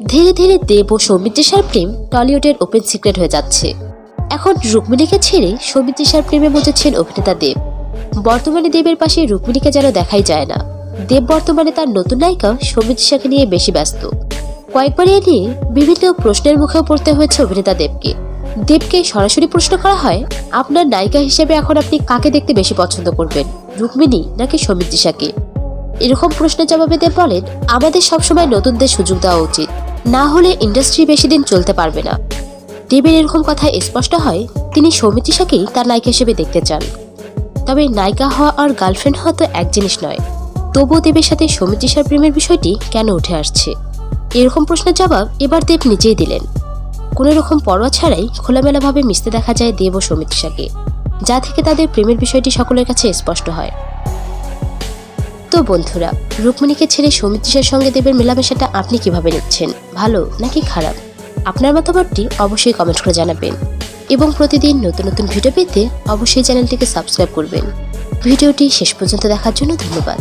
ধীরে ধীরে দেব ও সৌমিত্রিষার প্রেম টলিউডের open secret হয়ে যাচ্ছে। এখন রুক্মিণীকে ছেড়ে সৌমিত্রিষার প্রেমে বুঝেছেন অভিনেতা দেব। বর্তমানে দেবের পাশে রুক্মিণীকে যেন দেখাই যায় না। দেব বর্তমানে তার নতুন নায়িকা সৌমিত্রিষাকে নিয়ে বেশি ব্যস্ত। কয়েকবার এ নিয়ে বিভিন্ন প্রশ্নের মুখেও পড়তে হয়েছে অভিনেতা দেবকে। দেবকে সরাসরি প্রশ্ন করা হয়, আপনার নায়িকা হিসেবে এখন আপনি কাকে দেখতে বেশি পছন্দ করবেন, রুক্মিণী নাকি সৌমিত্রিষাকে এরকম প্রশ্নের জবাবে দেব বলেন, আমাদের সবসময় নতুনদের সুযোগ দেওয়া উচিত। না হলে ইন্ডাস্ট্রি বেশি দিন চলতে পারবে না। দেবের এরকম কথা স্পষ্ট হয়, তিনি সৌমিত্রিষাকেই তার নায়িকা হিসেবে দেখতে চান। তবে নায়িকা হওয়া আর গার্লফ্রেন্ড হওয়া তো এক জিনিস নয়। তবুও দেবের সাথে সৌমিত্রিষার প্রেমের বিষয়টি কেন উঠে আসছে? এরকম প্রশ্নের জবাব এবার দেব নিজেই দিলেন। কোনো রকম পরোয়া ছাড়াই খোলামেলাভাবে মিশতে দেখা যায় দেব ও সৌমিত্রিষাকে যা থেকে তাদের প্রেমের বিষয়টি সকলের কাছে স্পষ্ট হয়। তো বন্ধুরা, রুক্মিণীকে ছেড়ে সৌমিত্রিষার সঙ্গে দেবের মেলামেশাটা আপনি কীভাবে নিচ্ছেন? ভালো নাকি খারাপ? আপনার মতামতটি অবশ্যই কমেন্ট করে জানাবেন। এবং প্রতিদিন নতুন নতুন ভিডিও পেতে অবশ্যই চ্যানেলটিকে সাবস্ক্রাইব করবেন। ভিডিওটি শেষ পর্যন্ত দেখার জন্য ধন্যবাদ।